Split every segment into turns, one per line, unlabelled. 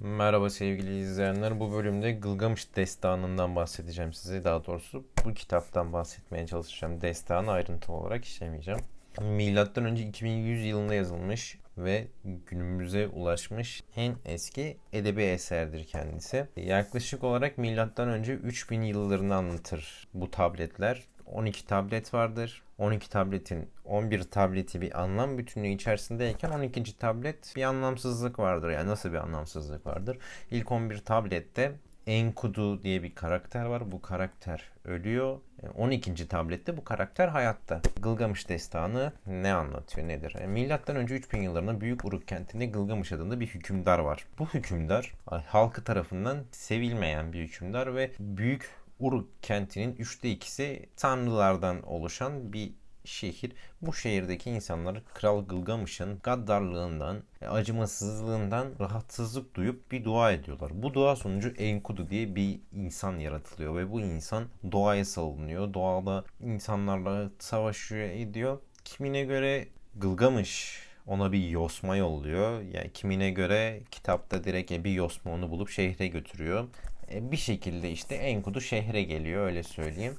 Merhaba sevgili izleyenler. Bu bölümde Gılgamış Destanı'ndan bahsedeceğim size. Daha doğrusu bu kitaptan bahsetmeye çalışacağım. Destanı ayrıntılı olarak işlemeyeceğim. Milattan önce 2100 yılında yazılmış ve günümüze ulaşmış en eski edebi eserdir kendisi. Yaklaşık olarak milattan önce 3000 yıllarını anlatır bu tabletler. 12 tablet vardır. 12 tabletin 11 tableti bir anlam bütünlüğü içerisindeyken 12. tablet bir anlamsızlık vardır. Yani nasıl bir anlamsızlık vardır? İlk 11 tablette Enkudu diye bir karakter var. Bu karakter ölüyor. E, 12. tablette bu karakter hayatta. Gılgamış destanı ne anlatıyor nedir? E, Milattan önce 3000 yıllarında Büyük Uruk kentinde Gılgamış adında bir hükümdar var. Bu hükümdar halkı tarafından sevilmeyen bir hükümdar ve Büyük Uruk kentinin üçte ikisi tanrılardan oluşan bir şehir. Bu şehirdeki insanlar Kral Gılgamış'ın gaddarlığından, acımasızlığından rahatsızlık duyup bir dua ediyorlar. Bu dua sonucu Enkudu diye bir insan yaratılıyor ve bu insan doğaya salınıyor. Doğada insanlarla savaşıyor ediyor. Kimine göre Gılgamış ona bir yosma yolluyor. Yani kimine göre kitapta direkt bir yosma onu bulup şehre götürüyor. E, bir şekilde işte Enkudu şehre geliyor öyle söyleyeyim.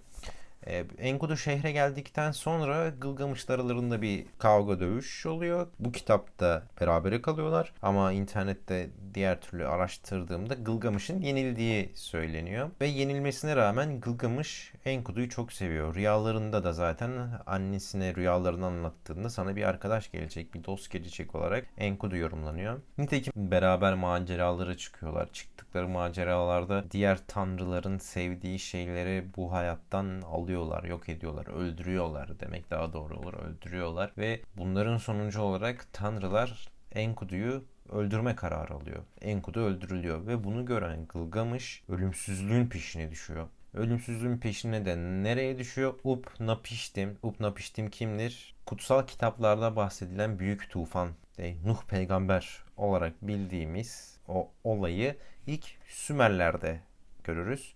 E, Enkudu şehre geldikten sonra Gılgamışlar aralarında bir kavga dövüş oluyor. Bu kitapta berabere kalıyorlar ama internette diğer türlü araştırdığımda Gılgamış'ın yenildiği söyleniyor. Ve yenilmesine rağmen Gılgamış Enkudu'yu çok seviyor. Rüyalarında da zaten annesine rüyalarını anlattığında sana bir arkadaş gelecek, bir dost gelecek olarak Enkudu yorumlanıyor. Nitekim beraber maceralara çıkıyorlar. Çıktıkları maceralarda diğer tanrıların sevdiği şeyleri bu hayattan alıyorlar, yok ediyorlar, öldürüyorlar demek daha doğru olur. Öldürüyorlar ve bunların sonucu olarak tanrılar Enkudu'yu öldürme kararı alıyor. Enkudu öldürülüyor ve bunu gören Gılgamış ölümsüzlüğün peşine düşüyor. Ölümsüzlüğün peşine de nereye düşüyor? Up Napiştim. Up Napiştim kimdir? Kutsal kitaplarda bahsedilen büyük tufan. E, Nuh peygamber olarak bildiğimiz o olayı ilk Sümerler'de görürüz.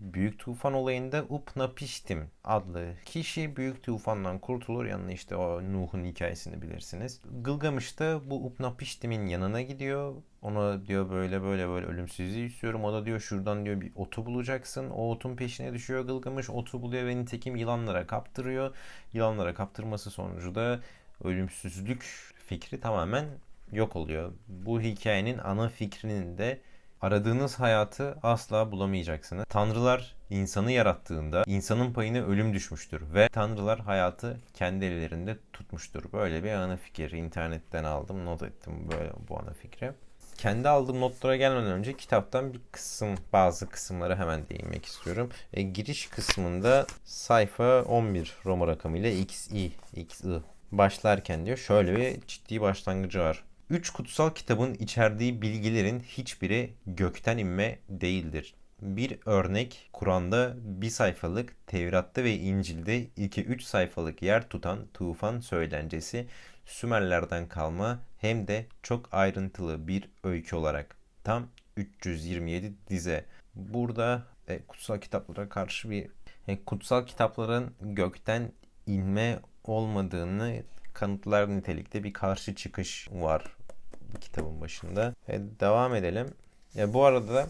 Büyük tufan olayında Upnapiştim adlı kişi büyük tufandan kurtulur. Yanına işte o Nuh'un hikayesini bilirsiniz. Gılgamış da bu Upnapiştim'in yanına gidiyor. Ona diyor böyle böyle böyle ölümsüzlüğü istiyorum. O da diyor şuradan diyor bir otu bulacaksın. O otun peşine düşüyor Gılgamış. Otu buluyor ve nitekim yılanlara kaptırıyor. Yılanlara kaptırması sonucu da ölümsüzlük fikri tamamen yok oluyor. Bu hikayenin ana fikrinin de Aradığınız hayatı asla bulamayacaksınız. Tanrılar insanı yarattığında insanın payına ölüm düşmüştür ve tanrılar hayatı kendi ellerinde tutmuştur. Böyle bir ana fikir internetten aldım, not ettim böyle bu ana fikri. Kendi aldığım notlara gelmeden önce kitaptan bir kısım, bazı kısımlara hemen değinmek istiyorum. E, giriş kısmında sayfa 11 Roma rakamıyla XI, XI başlarken diyor şöyle bir ciddi başlangıcı var. Üç kutsal kitabın içerdiği bilgilerin hiçbiri gökten inme değildir. Bir örnek Kur'an'da bir sayfalık, Tevrat'ta ve İncil'de iki üç sayfalık yer tutan tufan söylencesi Sümerlerden kalma hem de çok ayrıntılı bir öykü olarak tam 327 dize. Burada e, kutsal kitaplara karşı bir e, kutsal kitapların gökten inme olmadığını kanıtlar nitelikte bir karşı çıkış var kitabın başında. E, devam edelim. E, bu arada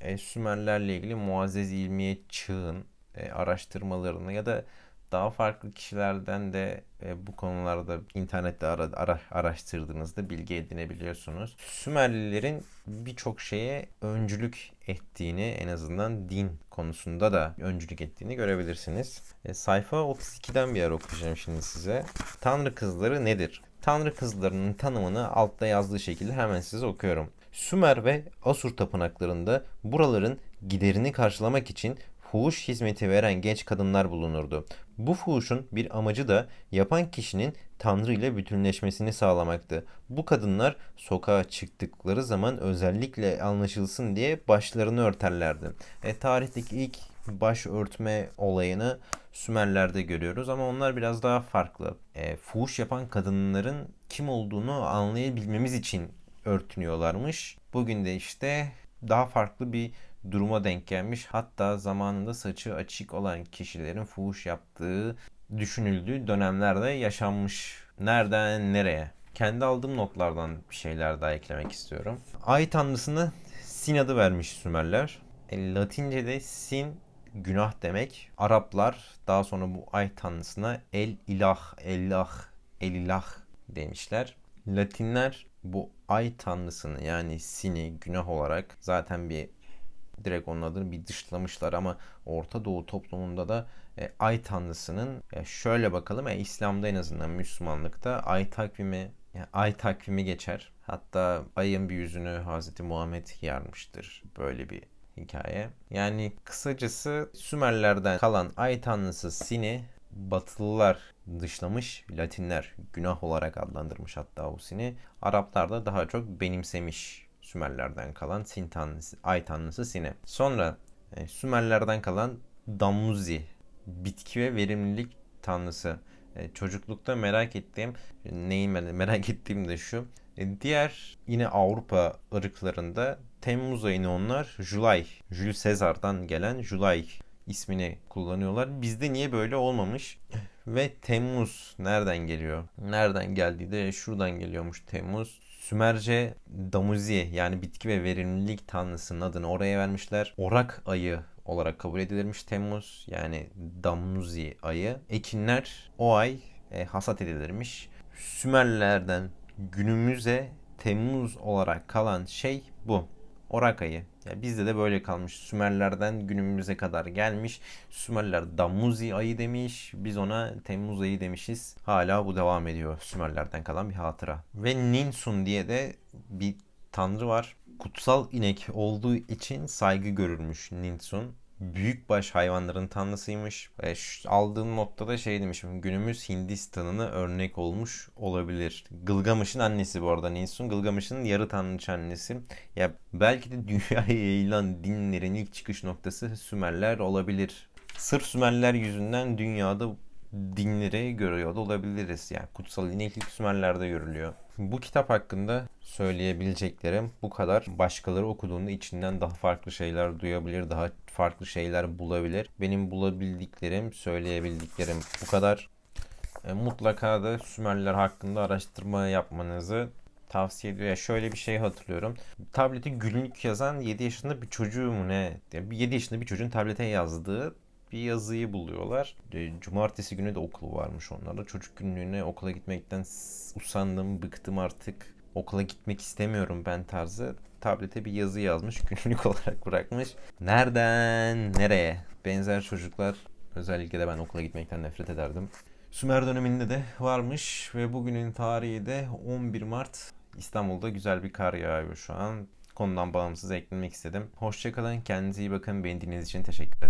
e, Sümerlerle ilgili Muazzez İlmiye Çığ'ın e, araştırmalarını ya da daha farklı kişilerden de e, bu konularda internette ara, ara, araştırdığınızda bilgi edinebiliyorsunuz. Sümerlilerin birçok şeye öncülük ettiğini en azından din konusunda da öncülük ettiğini görebilirsiniz. E, sayfa 32'den bir yer okuyacağım şimdi size. Tanrı kızları nedir? Tanrı kızlarının tanımını altta yazdığı şekilde hemen size okuyorum. Sümer ve Asur tapınaklarında buraların giderini karşılamak için fuhuş hizmeti veren genç kadınlar bulunurdu. Bu fuhuşun bir amacı da yapan kişinin Tanrı ile bütünleşmesini sağlamaktı. Bu kadınlar sokağa çıktıkları zaman özellikle anlaşılsın diye başlarını örterlerdi. E, tarihteki ilk baş örtme olayını Sümerler'de görüyoruz ama onlar biraz daha farklı. E, fuhuş yapan kadınların kim olduğunu anlayabilmemiz için örtünüyorlarmış. Bugün de işte daha farklı bir duruma denk gelmiş. Hatta zamanında saçı açık olan kişilerin fuhuş yaptığı düşünüldüğü dönemlerde yaşanmış. Nereden nereye? Kendi aldığım notlardan bir şeyler daha eklemek istiyorum. Ay tanrısını Sin adı vermiş Sümerler. E, Latince'de Sin günah demek. Araplar daha sonra bu ay tanrısına El İlah, Ellah, Elilah demişler. Latinler bu ay tanrısını yani Sin'i günah olarak zaten bir direkt onun adını bir dışlamışlar ama Orta Doğu toplumunda da e, ay tanrısının e, şöyle bakalım e, İslam'da en azından Müslümanlıkta ay takvimi yani ay takvimi geçer. Hatta ayın bir yüzünü Hazreti Muhammed yarmıştır. Böyle bir hikaye. Yani kısacası Sümerlerden kalan ay tanrısı Sin'i Batılılar dışlamış, Latinler günah olarak adlandırmış hatta bu Sin'i. Araplar da daha çok benimsemiş Sümerlerden kalan Sin tanrısı, ay tanrısı Sin'i. Sonra e, Sümerlerden kalan Damuzi, bitki ve verimlilik tanrısı. E, çocuklukta merak ettiğim, neyi mer- merak ettiğim de şu. E, diğer yine Avrupa ırklarında Temmuz ayını onlar July, Jules Caesar'dan gelen July ismini kullanıyorlar. Bizde niye böyle olmamış? Ve Temmuz nereden geliyor? Nereden geldiği de şuradan geliyormuş Temmuz. Sümerce Damuzi yani bitki ve verimlilik tanrısının adını oraya vermişler. Orak ayı olarak kabul edilirmiş Temmuz yani Damuzi ayı. Ekinler o ay e, hasat edilirmiş. Sümerlerden günümüze Temmuz olarak kalan şey bu. Orak ayı. Yani bizde de böyle kalmış. Sümerlerden günümüze kadar gelmiş. Sümerler Damuzi ayı demiş. Biz ona Temmuz ayı demişiz. Hala bu devam ediyor. Sümerlerden kalan bir hatıra. Ve Ninsun diye de bir tanrı var. Kutsal inek olduğu için saygı görülmüş Ninsun. Büyükbaş hayvanların tanrısıymış. E, aldığım noktada şey demişim. Günümüz Hindistan'ına örnek olmuş olabilir. Gılgamış'ın annesi bu arada Ninsun. Gılgamış'ın yarı tanrıç annesi. Ya belki de dünyaya yayılan dinlerin ilk çıkış noktası Sümerler olabilir. Sırf Sümerler yüzünden dünyada dinleri görüyor da olabiliriz. Yani kutsal din ilk Sümerler'de görülüyor. Bu kitap hakkında söyleyebileceklerim bu kadar. Başkaları okuduğunda içinden daha farklı şeyler duyabilir, daha farklı şeyler bulabilir. Benim bulabildiklerim, söyleyebildiklerim bu kadar. E, mutlaka da Sümerler hakkında araştırma yapmanızı tavsiye ediyor. Ya şöyle bir şey hatırlıyorum. Tablete günlük yazan 7 yaşında bir çocuğu mu ne? Yani bir 7 yaşında bir çocuğun tablete yazdığı bir yazıyı buluyorlar. E, Cumartesi günü de okul varmış onlarda. Çocuk günlüğüne okula gitmekten usandım, bıktım artık. Okula gitmek istemiyorum ben tarzı. Tablete bir yazı yazmış, günlük olarak bırakmış. Nereden nereye? Benzer çocuklar özellikle de ben okula gitmekten nefret ederdim. Sümer döneminde de varmış ve bugünün tarihi de 11 Mart. İstanbul'da güzel bir kar yağıyor şu an. Konudan bağımsız eklemek istedim. Hoşçakalın, kendinize iyi bakın. Beni dinlediğiniz için teşekkür ederim.